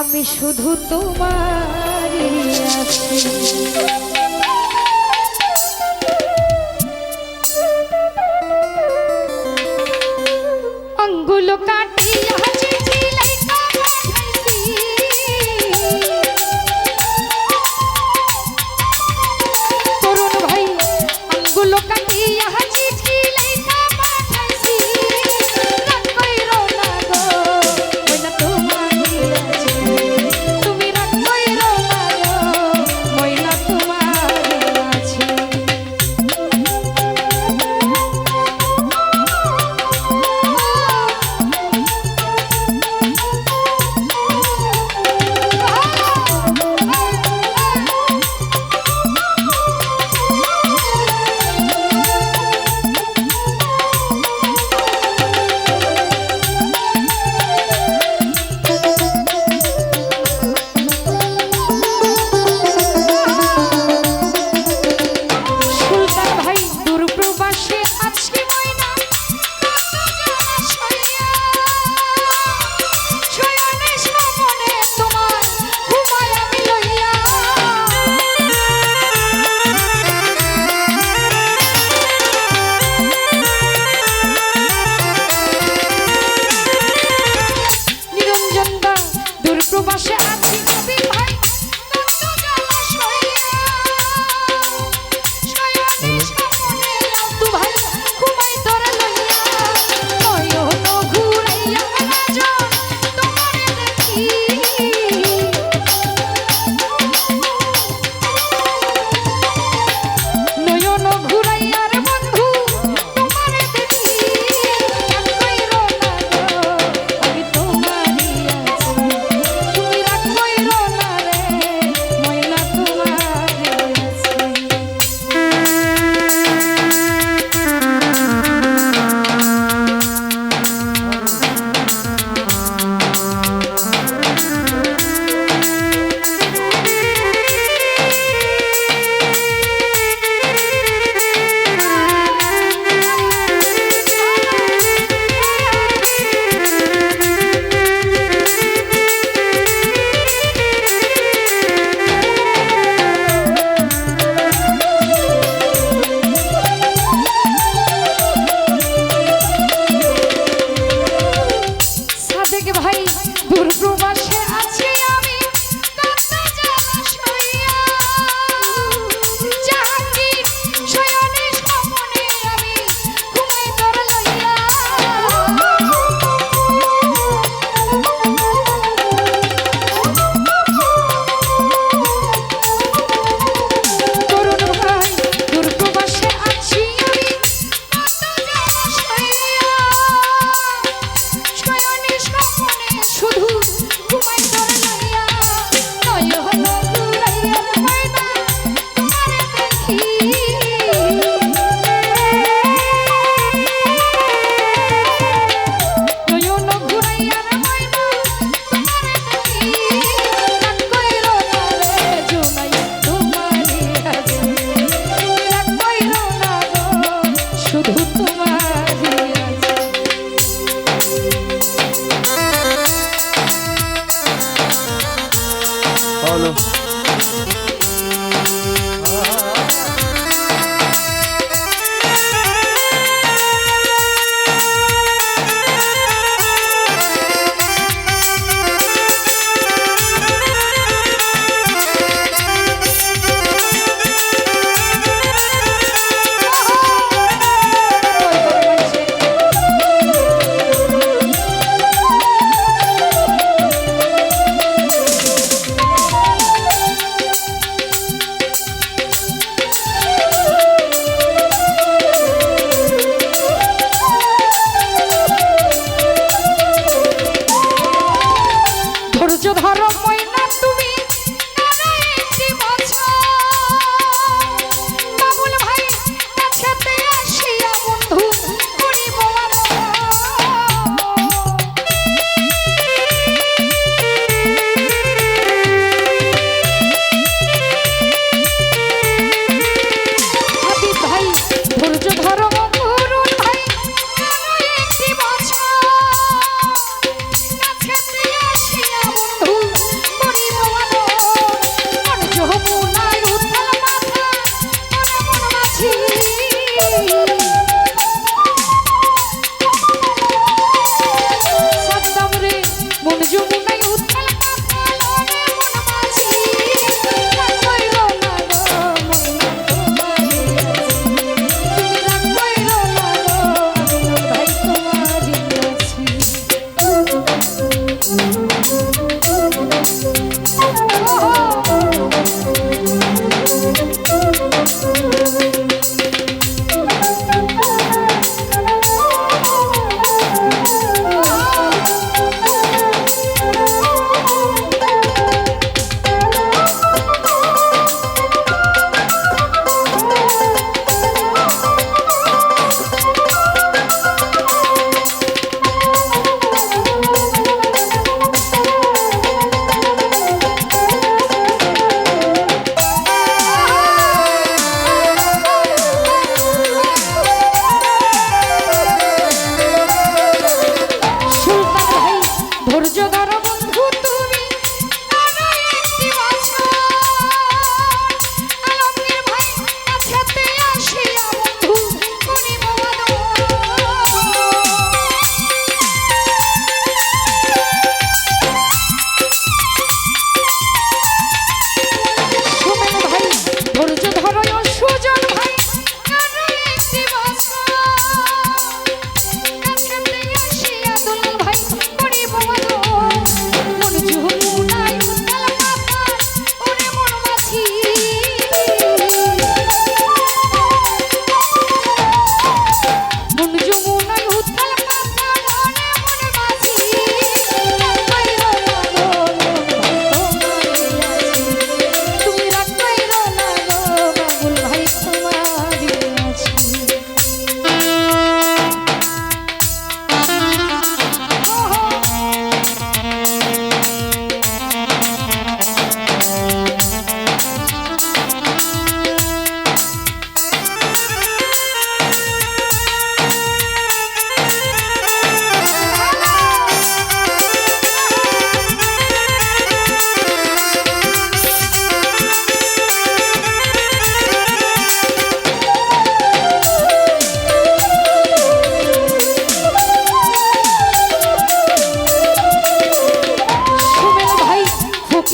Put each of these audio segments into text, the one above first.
আমি শুধু তোমার অঙ্গুলো কাটিয়া তরুণ ভাই অঙ্গুলো কাটিয়া chuva chegar aqui.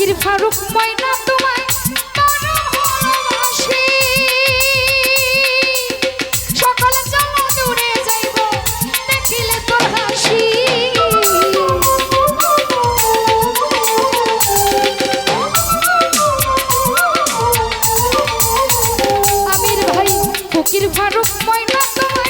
Mir Faruk ময়না তোমায় ফারুক ময়না তোমায়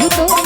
ধুতো।